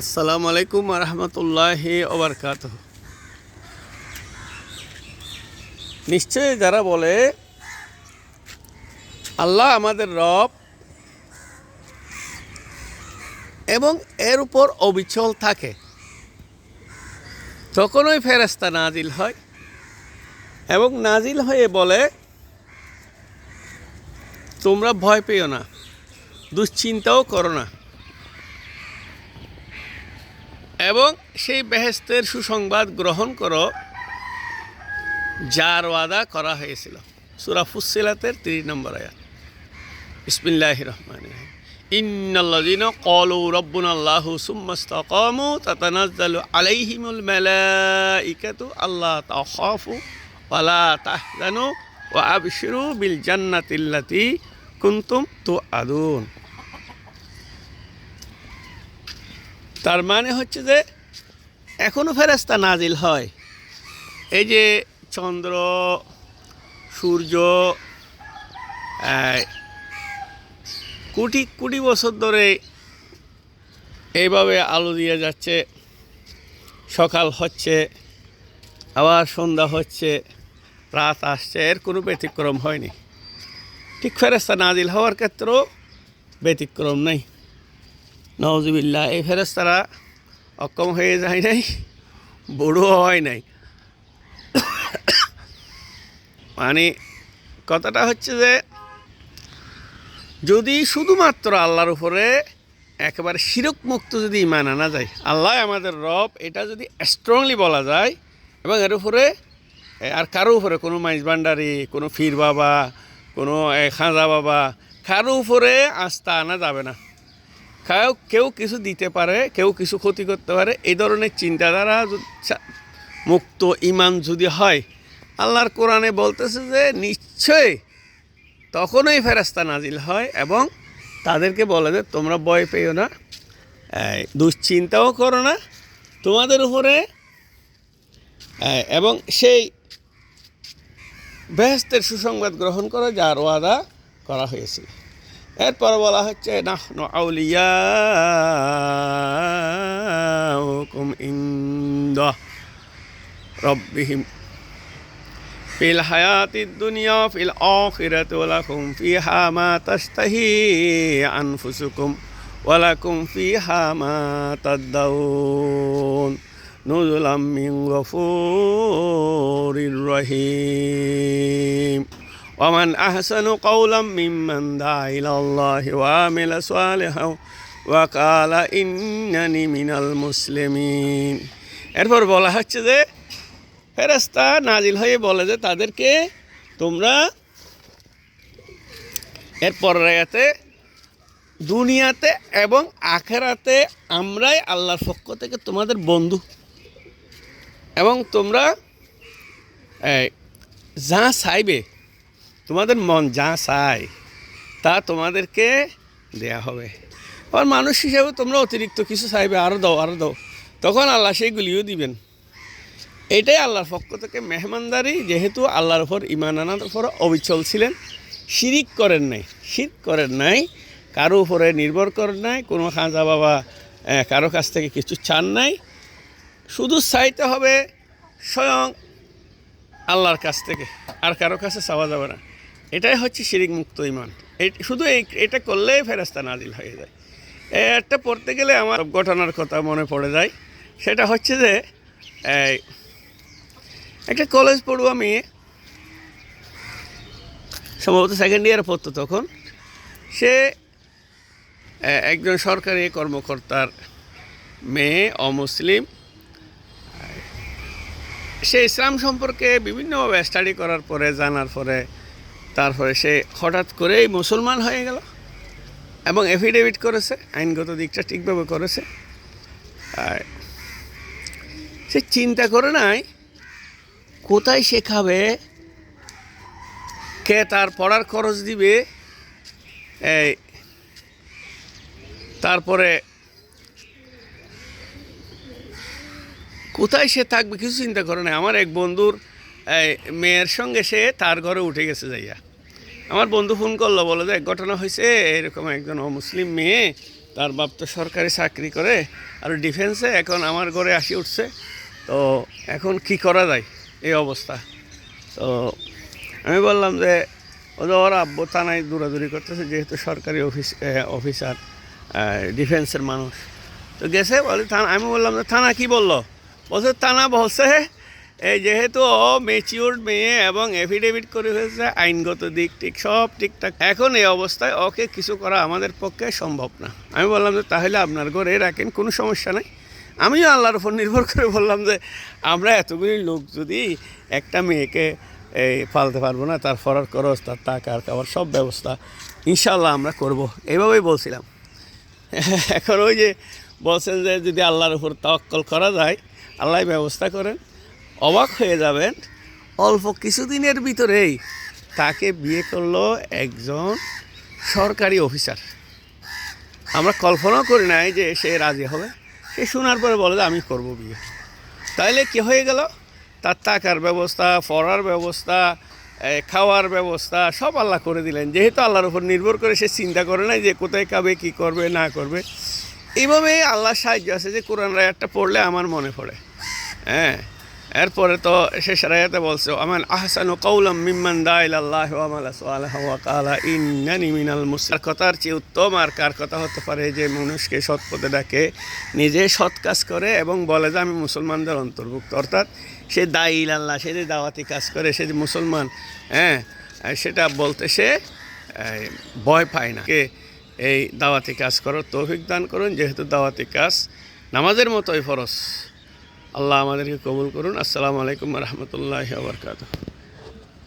আসসালামু আলাইকুম রহমতুল্লাহ ওবরকাত নিশ্চয়ই যারা বলে, আল্লাহ আমাদের রব এবং এর উপর অবিচল থাকে তখন ওই ফেরেস্তা নাজিল হয় এবং নাজিল হয়ে বলে, তোমরা ভয় পেও না, দুশ্চিন্তাও করো না। এবং সেই বেহেস্তের সুসংবাদ গ্রহণ করো, যার ওয়াদা করা হয়েছিল। সুরা ফুসিলাতের তিরিশ নম্বর আয়াত। ইসমিল্লাহ রহমান ইন্নাল্লাযীনা ক্বালু রাব্বুনা আল্লাহু সুম্মা ইসতাকামু তাতানাজ্জালু আলাইহিমুল মালাইকাতু আল্লা তাখাফু ওয়ালা তাহজানু ওয়া আবশিরু বিল জান্নাতিল্লাতী কুনতুম তুআদুন। তার মানে হচ্ছে যে এখনও ফেরেস্তা নাজিল হয়। এই যে চন্দ্র, সূর্য কোটি কোটি বছর ধরে এইভাবে আলো দিয়ে যাচ্ছে, সকাল হচ্ছে, আবার সন্ধ্যা হচ্ছে, রাত আসছে, এর কোনো ব্যতিক্রম হয়নি। ঠিক ফেরেস্তা নাজিল হওয়ার ক্ষেত্রেও ব্যতিক্রম নেই। নওয়াজবিল্লা এই ফেরেস্তারা অক্ষম হয়ে যায় নাই, বড়ো হয় নাই। মানে কথাটা হচ্ছে যে, যদি শুধুমাত্র আল্লাহর উপরে একেবারে শিরক মুক্ত যদি ইমান আনা যায়, আল্লাহ আমাদের রব এটা যদি স্ট্রংলি বলা যায়, এবং এর উপরে আর কারও উপরে, কোনো মাইজ ভান্ডারি, কোনো ফির বাবা, কোনো খাঁজা বাবা, কারও উপরে আস্থা আনা যাবে না। কেউ কেউ কিছু দিতে পারে, কেউ কিছু ক্ষতি করতে পারে। এই ধরনের চিন্তাধারা মুক্ত ইমান যদি হয়, আল্লাহর কোরআনে বলতেছে যে নিশ্চয় তখনই ফেরাস্তা নাজিল হয় এবং তাদেরকে বলে যে, তোমরা ভয় পেও না দুশ্চিন্তাও করো না। তোমাদের উপরে এবং সেই বেহেস্তের সুসংবাদ গ্রহণ করো, যার ওয়াদা করা হয়েছিল এরপর বলা হচ্ছে, নাহনু আউলিয়া হুকুম ইন্দ রব্বিহিম ফিল হায়াতি দুনিয়া ফিল আখিরাত ওয়ালাকুম ফিহা মা তাশতাহি আনফুসুকুম ওয়ালাকুম ফিহা মা তাদাউন নুজুলাম মিন গফুরির রহিম। ومن أحسن قولا ممن دعا إلى الله وعمل صالحا وقال إنني من المسلمين এরপর বলা হচ্ছে যে ফেরেস্তা নাজিল হয়ে বলে যে তাদেরকে তোমরা এর পরায়াতে দুনিয়াতে এবং আখেরাতে আমরাই আল্লাহর পক্ষ থেকে তোমাদের বন্ধু এবং তোমরা এই, যা চাইবে তোমাদের মন যা চায়, তা তোমাদেরকে দেয়া হবে। আর মানুষ হিসেবে তোমরা অতিরিক্ত কিছু চাইবে আরও দাও আরও দাও। তখন আল্লাহ সেইগুলিও দিবেন। এটাই আল্লাহর পক্ষ থেকে মেহমানদারি, যেহেতু আল্লাহর উপর ইমান আনার উপর অবিচল ছিলেন, শিরিক করেন নাই, শিরিক করেন নাই, কারও উপরে নির্ভর করেন নাই, কোনো খাঁজা বাবা কারও কাছ থেকে কিছু চান নাই। শুধু চাইতে হবে স্বয়ং আল্লাহর কাছ থেকে, আর কারও কাছে চাওয়া যাবে না। এটাই হচ্ছে শিরিক মুক্ত ইমান শুধু এই, এটা করলেই ফেরাস্তা নাজিল হয়ে যায়। একটা পড়তে গেলে আমার ঘটনার কথা মনে পড়ে যায়। সেটা হচ্ছে যে একটা কলেজ পড়ুয়া মেয়ে, সম্ভবত সেকেন্ড ইয়ারে পড়তো তখন, সে একজন সরকারি কর্মকর্তার মেয়ে, অমুসলিম। সে ইসলাম সম্পর্কে বিভিন্নভাবে স্টাডি করার পরে, জানার পরে তারপরে সে হঠাৎ করেই মুসলমান হয়ে গেল এবং এফিডেভিট করেছে, আইনগত দিকটা ঠিকভাবে করেছে। আর সে চিন্তা করে নাই, কোথায় শেখাবে কে তার পড়ার খরচ দিবে? এই, তারপরে কোথায় সে থাকবে কিছু চিন্তা করে না আমার এক বন্ধুর মেয়ের সঙ্গে সে তার ঘরে উঠে গেছে যাইয়া। আমার বন্ধু ফোন করল বলে যে ঘটনা হয়েছে, এরকম একজন অমুসলিম মেয়ে, তার বাপ তো সরকারি চাকরি করে, আর ডিফেন্সে এখন আমার ঘরে আসি উঠছে। তো এখন কি করা যায় এই অবস্থা? তো আমি বললাম যে ওদের ওর আব্বু থানায় দৌড়াদৌড়ি করতেছে, যেহেতু সরকারি অফিস অফিসার ডিফেন্সের মানুষ। তো গেছে, বলে, থানা আমি বললাম যে, থানা কি বলল? বলছে, থানা বলছে এই যেহেতু ও মেচিউর্ড মেয়ে এবং এফিডেভিট করে ফেলছে, আইনগত দিক ঠিক, সব ঠিকঠাক, এখন এই অবস্থায় ওকে কিছু করা আমাদের পক্ষে সম্ভব না। আমি বললাম যে, তাহলে আপনার ঘরে রাখেন, কোনো সমস্যা নাই। আমিও আল্লাহর উপর নির্ভর করে বললাম যে, আমরা এতগুলি লোক যদি একটা মেয়েকে এই পালতে পারব না, তার ফরার খরচ, তার টাকার খাবার, সব ব্যবস্থা ইনশাল্লাহ আমরা করব। এইভাবেই বলছিলাম। এখন ওই যে বলছেন যে, যদি আল্লাহর উপর তওয়াক্কল করা যায় আল্লাহ ব্যবস্থা করেন। অবাক হয়ে যাবেন। অল্প কিছুদিনের ভিতরেই তাকে বিয়ে করল একজন সরকারি অফিসার। আমরা কল্পনাও করি নাই যে সে রাজি হবে। সে শোনার পরে বলে যে, আমি করব বিয়ে। তাইলে কি হয়ে গেল? তার টাকার ব্যবস্থা, পড়ার ব্যবস্থা খাওয়ার ব্যবস্থা সব আল্লাহ করে দিলেন। যেহেতু আল্লাহর উপর নির্ভর করে সে চিন্তা করে না যে কোথায় খাবে, কি করবে, না করবে। এইভাবে আল্লাহ সাহায্য আছে যে, কোরআন রায়াতটা পড়লে আমার মনে পড়ে। হ্যাঁ এরপরে তো শেষ রায়াতে বলছে আমার আহসানু কৌলাম মিম্মান দাইল আল্লাহ কালা ইন্নানি মিনাল মুসলিম কথার চেয়ে উত্তম আর কার কথা হতে পারে যে মানুষকে সৎ পথে ডাকে, নিজে সৎ কাজ করে এবং বলে যে, আমি মুসলমানদের অন্তর্ভুক্ত। অর্থাৎ সে দাইল আল্লাহ, সে যে দাওয়াতি কাজ করে, সে যে মুসলমান হ্যাঁ সেটা বলতে সে ভয় পায় না। কে এই দাওয়াতি কাজ করো তৌফিক দান করুন, যেহেতু দাওয়াতি কাজ নামাজের মতোই ফরজ। আল্লাহ আমাদেরকে কবুল করুন। আসসালামু আলাইকুম রহমতুল্লাহ বরকাত